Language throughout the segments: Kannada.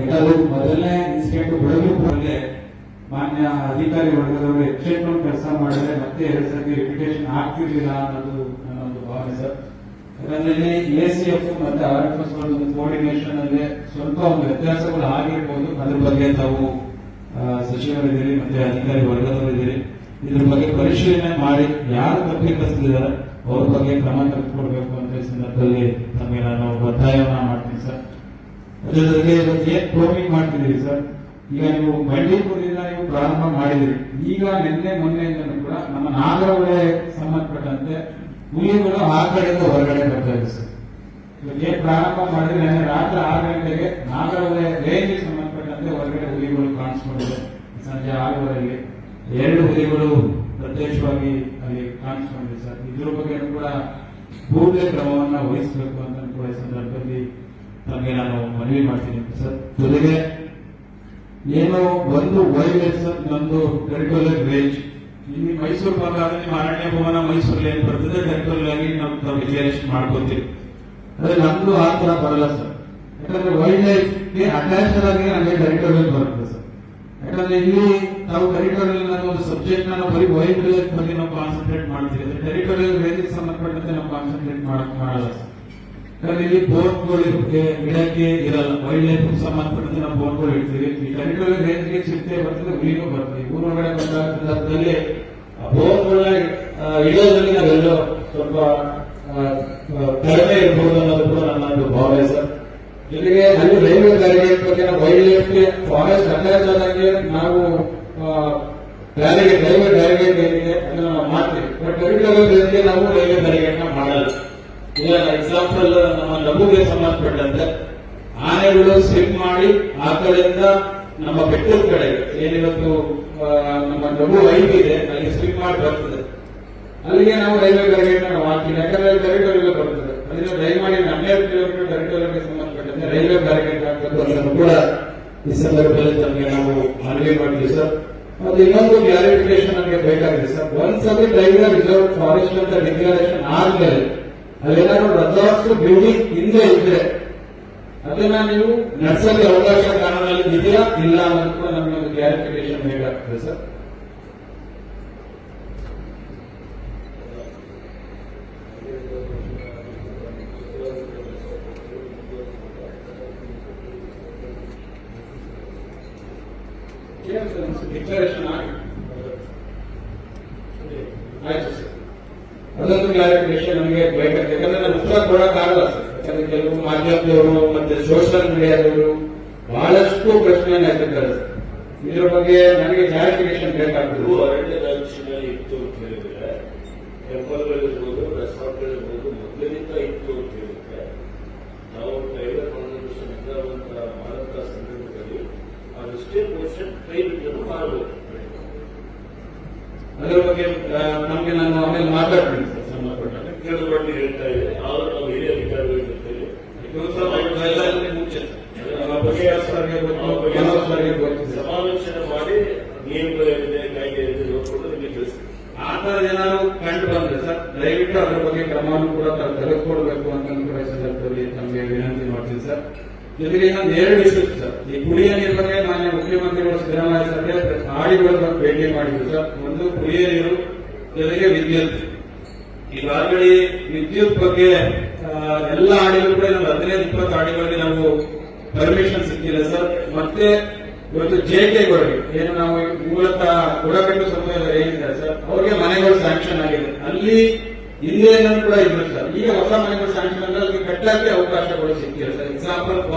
ಯಾಕಂದ್ರೆ ಮೊದಲನೇ ಇನ್ಸಿಡೆಂಟ್ ಬೆಳಗ್ಗೆ ಮಾನ್ಯ ಅಧಿಕಾರಿ ವರ್ಗದವರು ಎಕ್ಸೆಪ್ಟ್ ಕೆಲಸ ಮಾಡಿದ್ರೆ ಮತ್ತೆ ಎರಡು ಸರ್ತಿ ರೆಪ್ಯುಟೇಷನ್ ಆಗ್ತಿರ್ಲಿಲ್ಲ ಅನ್ನೋದು ನನ್ನೊಂದು ಭಾವನೆ ಸರ್. ಯಾಕಂದ್ರೆ ಎ ಸಿ ಎಫ್ ಮತ್ತೆ ಆರ್ ಎಫ್ ಎಸ್ ಒಂದು ಕೋಆರ್ಡಿನೇಷನ್ ಅಲ್ಲಿ ಸ್ವಲ್ಪ ಒಂದು ವ್ಯತ್ಯಾಸಗಳು ಆಗಿರ್ಬೋದು. ಅದ್ರ ಬಗ್ಗೆ ತಾವು ಸಚಿವರಿದ್ದೀರಿ ಮತ್ತೆ ಅಧಿಕಾರಿ ವರ್ಗದವರಿದ್ದೀರಿ ಇದ್ರ ಬಗ್ಗೆ ಪರಿಶೀಲನೆ ಮಾಡಿ ಯಾರು ತಪ್ಪಿತಸ್ತಿದ್ದಾರೆ ಅವ್ರ ಬಗ್ಗೆ ಕ್ರಮ ತೆಗೆದುಕೊಳ್ಬೇಕು ಅಂತ ಸಂದರ್ಭದಲ್ಲಿ ತಮಗೆ ನಾನು ಒತ್ತಾಯವನ್ನ ಮಾಡ್ತೀನಿ ಸರ್. ಜೊತೆಗೆ ಏನ್ ಪ್ರೋಮಿಂಗ್ ಮಾಡ್ತಿದ್ದೀರಿ ಸರ್ ಈಗ ನೀವು ಬಂಡೀಪುರದಿಂದ ನೀವು ಪ್ರಾರಂಭ ಮಾಡಿದಿರಿ. ಈಗ ನಿನ್ನೆ ಮೊನ್ನೆಯಿಂದಲೂ ಕೂಡ ನಮ್ಮ ನಾಗರಹೊಳೆ ಸಂಬಂಧಪಟ್ಟಂತೆ ಹುಲಿಗಳು ಆ ಕಡೆಯಿಂದ ಹೊರಗಡೆ ಬರ್ತಾ ಇದೆ ಸರ್ ಇವಾಗ ಏನ್ ಪ್ರಾರಂಭ ಮಾಡಿದ್ರೆ ನಿನ್ನೆ ರಾತ್ರಿ ಆರು ಗಂಟೆಗೆ ನಾಗರಹೊಳೆ ರೇಂಜ್ ಸಂಬಂಧಪಟ್ಟಂತೆ ಹೊರಗಡೆ ಹುಲಿಗಳು ಕಾಣಿಸ್ಕೊಂಡಿದೆ. ಸಂಜೆ ಆರೂವರೆಗೆ ಎರಡು ಹುಲಿಗಳು ಪ್ರತ್ಯಕ್ಷವಾಗಿ ಅಲ್ಲಿ ಕಾಣಿಸ್ಕೊಂಡಿದೆ ಸರ್ ಇದ್ರ ಬಗ್ಗೆ ಕೂಡ ಕೂಡಲೇ ಕ್ರಮವನ್ನ ವಹಿಸಬೇಕು ಅಂತ ಕೂಡ ಈ ಸಂದರ್ಭದಲ್ಲಿ ತಮಗೆ ನಾನು ಮನವಿ ಮಾಡ್ತೀನಿ ಸರ್. ಜೊತೆಗೆ ಏನು ಒಂದು ವೈಲ್ಡ್ ಲೈಫ್ ಒಂದು ಟೆರಿಟೋರಿಯಲ್ ರೇಂಜ್ ಇಲ್ಲಿ ಮೈಸೂರು ಭಾಗ ನಿಮ್ಮ ಅರಣ್ಯ ಭವನ ಮೈಸೂರಲ್ಲಿ ಏನ್ ಬರ್ತದೆ ಟೆರಿಟೋರಿಯಲ್ ಆಗಿ ನಾವು ತಾವು ಡಿಕ್ಲರೇಷನ್ ಮಾಡ್ಕೊತೀವಿ. ಅದೇ ನಮ್ದು ಆ ತರ ಬರಲ್ಲ ಸರ್. ಯಾಕಂದ್ರೆ ವೈಲ್ಡ್ ಲೈಫ್ ಅಟ್ಯಾಚ್ಡ್ ಅಟ್ಯಾಚ್ ಆಗಿ ನಮಗೆ ಟೆರಿಟೋರಿಯಲ್ ಬರುತ್ತೆ ಸರ್. ಯಾಕಂದ್ರೆ ಇಲ್ಲಿ ನಾವು ಟೆರಿಟೋರಿಯಲ್ ಅನ್ನೋ ಒಂದು ಸಬ್ಜೆಕ್ಟ್ ನಾವು ಬರೀ ವೈಲ್ಡ್ ಲೈಫ್ ಬಗ್ಗೆ ನಾವು ಕಾನ್ಸಂಟ್ರೇಟ್ ಮಾಡ್ತೀವಿ. ಅಂದ್ರೆ ಟೆರಿಟೋರಿಯಲ್ ರೇಂಜ್ ಸಂಬಂಧಪಟ್ಟಂತೆ ನಾವು ಕಾನ್ಸಂಟ್ರೇಟ್ ಮಾಡಕ್ ಮಾಡಲ್ಲ ಸರ್. ಯಾಕಂದ್ರೆ ಇಲ್ಲಿ ಬೋರ್ಡ್ಗಳು ಗಿಡಕ್ಕೆ ಇರಲ್ಲ ವೈಲ್ಡ್ ಲೈಫ್ ಸಂಬಂಧಪಟ್ಟಂತೆ ನಾವು ಬೋರ್ಡ್ಗಳು ಇಡ್ತೀವಿ. ಈ ಟೆರಿಟೋರಿಯಲ್ ರೇಂಜ್ಗೆ ಚಿಂತೆ ಬರ್ತದೆ, ಹುಲಿಗೂ ಬರ್ತದೆ. ಊರೊಳಗಡೆ ಬಂದ ಸಂದರ್ಭದಲ್ಲಿ ಬೋರ್ಡ್ಗಳ ಇಡೋದ್ರಲ್ಲಿ ನಾವೆಲ್ಲೋ ಸ್ವಲ್ಪ ಕಡಿಮೆ ಇರ್ಬೋದು ಅನ್ನೋದು ಕೂಡ ನನ್ನ ಒಂದು ಭಾವನೆ ಸರ್. ಜೊತೆಗೆ ಅಲ್ಲಿ ರೈಲ್ವೆ ಬ್ಯಾರಿಗೇಡ್ ಬಗ್ಗೆ ನಾವು ವೈಲ್ಡ್ ಲೈಫ್ಗೆ ಫಾರೆಸ್ಟ್ ಅಟ್ಯಾಚ್ ಆದಂಗೆ ನಾವು ಬ್ಯಾರಿಗೇಡ್ ರೈಲ್ವೆ ಬ್ಯಾರಿಗೇಡ್ ನಾವು ಮಾಡ್ತೀವಿ. ಬಟ್ ಟೆರಿಟೋರಿಯಲ್ ನಾವು ರೈಲ್ವೆ ಬ್ಯಾರಿಗೇಡ್ನ ಮಾಡಲ್ಲ. ಈಗ ಎಕ್ಸಾಂಪಲ್ ನಮ್ಮ ನಗುಗೆ ಸಂಬಂಧಪಟ್ಟಂತೆ ಆನೆಗಳು ಸ್ವಿಮ್ ಮಾಡಿ ಆ ಕಡೆಯಿಂದ ನಮ್ಮ ಬೆಟ್ಟದ ಕಡೆ ಏನಿವತ್ತು ನಮ್ಮ ನಗು ವೈಪ್ ಇದೆ ಅಲ್ಲಿ ಸ್ವಿಮ್ ಮಾಡಿ ಬರ್ತದೆ. ಅಲ್ಲಿಗೆ ನಾವು ರೈಲ್ವೆ ಬ್ಯಾರಿಗೇಡ್ ನಾವು ಹಾಕ್ತೀವಿ ಯಾಕಂದ್ರೆ ಅವರಿಗೆ ಬರ್ತದೆ. ಅದರಿಂದ ದಯಮಾಡಿ ಹನ್ನೆರಡು ಕಿಲೋಮೀಟರ್ ಟೆರಿಟೋರಿಯಲ್ಗೆ ಸಂಬಂಧಪಟ್ಟಂತೆ ರೈಲ್ವೆ ಬ್ಯಾರಿಗೇಡ್ ಹಾಕಬೇಕು ಅದನ್ನು ಕೂಡ ಈ ಸಂದರ್ಭದಲ್ಲಿ ತಮಗೆ ನಾವು ಮನವಿ ಮಾಡ್ತೀವಿ ಸರ್ ಮತ್ತೆ ಇನ್ನೊಂದು ಕ್ಲಾರಿಫಿಕೇಶನ್ ನಮಗೆ ಬೇಕಾಗಿದೆ ಸರ್ ಒಂದ್ಸತಿ ಟೈಗರ್ ರಿಸರ್ವ್ ಫಾರೆಸ್ಟ್ ಅಂತ ಡಿಕ್ಲರೇಷನ್ ಆದ್ಮೇಲೆ ಅಲ್ಲೇನಾದ್ರು ರಥೋತ್ಸವ ಬಿಲ್ಡಿಂಗ್ ಹಿಂದೆ ಇದ್ರೆ ಅದನ್ನ ನೀವು ನಡೆಸಕ್ಕೆ ಅವಕಾಶ ಕಾನೂನಲ್ಲಿ ಇದೆಯಾ ಇಲ್ಲ ಅನ್ನೋದು ಕೂಡ ನಮಗೆ ಒಂದು ಕ್ಲಾರಿಫಿಕೇಶನ್ ಬೇಕಾಗ್ತದೆ ಸರ್ ಡಿಕ್ಲರೇಷನ್ ಆಗಿ ಆಯ್ತು ಸರ್ ಅದೊಂದು ಕ್ಲಾರಿಫಿಕೇಶನ್ ನಮಗೆ ಬೇಕಾಗ್ತದೆ. ಯಾಕಂದ್ರೆ ನಾನು ಉತ್ತರ ಕೊಡಕ್ಕಾಗಲ್ಲ. ಯಾಕಂದ್ರೆ ಕೆಲವು ಮಾಧ್ಯಮದವರು ಮತ್ತೆ ಸೋಷಿಯಲ್ ಮೀಡಿಯಾದವರು ಬಹಳಷ್ಟು ಪ್ರಶ್ನೆಯನ್ನು ಎತ್ತಿದ್ದಾರೆ. ಇದ್ರ ಬಗ್ಗೆ ನನಗೆ ಕ್ಲಾರಿಫಿಕೇಶನ್ ಬೇಕಾಗ್ತದೆ. ಅರಣ್ಯ ರಾಜ್ಯದಲ್ಲಿ ಇತ್ತು ಅಂತ ಹೇಳಿದ್ರೆ ಟೆಂಪಲ್ಗಳಿರ್ಬೋದು ರೆಸಾರ್ಟ್ಗಳಿರ್ಬೋದು ಮೊದಲಿನಿಂದ ಇತ್ತು ಅಂತ ಹೇಳಿದ್ರೆ, ನಾವು ಟೈಲರ್ ಕಾನ್ಸರ್ವೇಷನ್ ಇದ್ದಾವಂತ ಭಾರತ ಸಂದರ್ಭದಲ್ಲಿ ಅದಷ್ಟೇ ಪೋರ್ಷನ್ ಕೈ ಬಿಟ್ಟು ಮಾಡಬಹುದು ಅದರ ಬಗ್ಗೆ ನಮಗೆ ನಾನು ಆಮೇಲೆ ಮಾತಾಡ್ತೀನಿ ಕೇಳಿಕೊಂಡು ಹೇಳ್ತಾ ಇದೆ. ಆದ್ರೆ ನಾವು ಹಿರಿಯ ಅಧಿಕಾರಿಗಳು ಮುಂಚೆ. ಸಮಾಲೋಚನೆ ಮಾಡಿ ಕಾಯ್ದೆ ನೋಡ್ಕೊಂಡು ನಿಮಗೆ ತಿಳಿಸ್ತೀವಿ. ಆ ತರ ಏನಾದ್ರು ಕಂಡು ಬಂದ್ರೆ ಸರ್ ದಯವಿಟ್ಟು ಅದರ ಬಗ್ಗೆ ಕ್ರಮವನ್ನು ಕೂಡ ತಾವು ತೆಗೆದುಕೊಳ್ಬೇಕು ಅಂತ ಕೂಡ ಸಂದರ್ಭದಲ್ಲಿ ತಮಗೆ ವಿನಂತಿ ಮಾಡ್ತೀನಿ ಸರ್. ಜೊತೆಗೆ ಇನ್ನೊಂದು ಎರಡು ಇಶ್ಯೂಸ್ ಸರ್. ಈ ಕುಡಿಯ ನೀರು ಬಗ್ಗೆ ಮಾನ್ಯ ಮುಖ್ಯಮಂತ್ರಿಗಳು ಸಿದ್ದರಾಮಯ್ಯ ಸರ್ಗೆ ಬಗ್ಗೆ ಭೇಟಿ ಮಾಡಿದ್ರು ಸರ್. ಒಂದು ಕುಡಿಯ ಜೊತೆಗೆ ವಿದ್ಯುತ್. ಈಗಾಗಲೇ ವಿದ್ಯುತ್ ಬಗ್ಗೆ ಎಲ್ಲ ಆಡಿಗಳು ಕೂಡ ನಮ್ಮ ಹದಿನೈದು, ಇಪ್ಪತ್ತು ಹಾಡಿಗಳಿಗೆ ನಾವು ಪರ್ಮಿಷನ್ ಸಿಕ್ಕಿಲ್ಲ ಸರ್. ಮತ್ತೆ ಇವತ್ತು ಜೆ ಕೆಗಳಿಗೆ ಏನು ನಾವು ಮೂಲತಃ ಬುಡಕಟ್ಟು ಸಮುದಾಯ ಏನಿದೆ ಸರ್. ಅವ್ರಿಗೆ ಮನೆಗಳು ಸ್ಯಾಂಕ್ಷನ್ ಆಗಿದೆ. ಅಲ್ಲಿ ಹಿಂದೆ ಕೂಡ ಇದ್ರು ಸರ್. ಈಗ ಹೊಸ ಮನೆಗಳು ಸ್ಯಾಂಕ್ಷನ್ ಅಂದ್ರೆ ಅದಕ್ಕೆ ಕಟ್ಟಕ್ಕೆ ಅವಕಾಶಗಳು ಸಿಕ್ಕಿಲ್ಲ ಸರ್. ಎಕ್ಸಾಂಪಲ್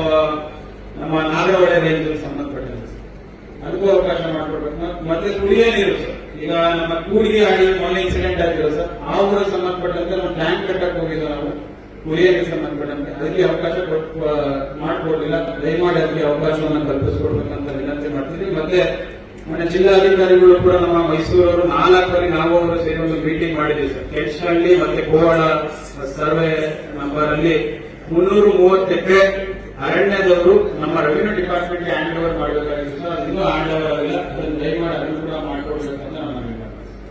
ನಮ್ಮ ನಾಗರಹೊಳೆ ರೇಂಜ್ ಸಂಬಂಧಪಟ್ಟಂತೆ ಸರ್. ಅದಕ್ಕೂ ಅವಕಾಶ ಮಾಡಿಕೊಡ್ಬೇಕು ಮ- ಮತ್ತೆ ಕುಡಿಯೋ ಸರ್ ಈಗ ನಮ್ಮ ಕೂಡಿಗೆ ಆಡಿ ಮೊನ್ನೆ ಇನ್ಸಿಡೆಂಟ್ ಆಗಿರೋ ಸರ್, ಆ ಊರಿಗೆ ಸಂಬಂಧಪಟ್ಟಂತೆ ನಾವು ಟ್ಯಾಂಕ್ ಕಟ್ಟಕ್ಕೆ ಹೋಗಿದ್ದೋ ನಾವು. ಕುಡಿಯೋ ನೀರಿಗೆ ಸಂಬಂಧಪಟ್ಟಂತೆ. ಅದಕ್ಕೆ ಅವಕಾಶ ಕೊಟ್ಟು ಮಾಡ್ಕೊಡ್ಲಿಲ್ಲ. ದಯಮಾಡಿ ಅದಕ್ಕೆ ಅವಕಾಶವನ್ನು ಕಲ್ಪಿಸ್ಕೊಡ್ಬೇಕಂತ ವಿನಂತಿ ಮಾಡ್ತೀನಿ ಮತ್ತೆ ಮೊನ್ನೆ ಜಿಲ್ಲಾಧಿಕಾರಿಗಳು ಕೂಡ ನಮ್ಮ ಮೈಸೂರವರು ನಾಲ್ಕು ಬಾರಿ ನಾವು ಅವರು ಸೇರಿ ಒಂದು ಮೀಟಿಂಗ್ ಮಾಡಿದ್ವಿ ಸರ್. ಕೆಂಚನಹಳ್ಳಿ ಮತ್ತೆ ಕೋವಾಡ ಸರ್ವೆ ನಂಬರ್ ಅಲ್ಲಿ ಮುನ್ನೂರು ಮೂವತ್ತು ಎಕರೆ ಅರಣ್ಯದವರು ನಮ್ಮ ರೆವಿನ್ಯೂ ಡಿಪಾರ್ಟ್ಮೆಂಟ್ ಹ್ಯಾಂಡ್ ಓವರ್ ಮಾಡಬೇಕಾಗಿತ್ತು ಇನ್ನೂ ಹ್ಯಾಂಡ್ ಓವರ್ ಆಗಿಲ್ಲ ಅದನ್ನು ದಯಮಾಡಿ ಅದನ್ನು ಕೂಡ ಮಾಡ್ಕೊಡ್ಬೇಕಂತ ನಾನು ಮನವಿ ಮಾಡ್ತೀನಿ ಥ್ಯಾಂಕ್ಸ್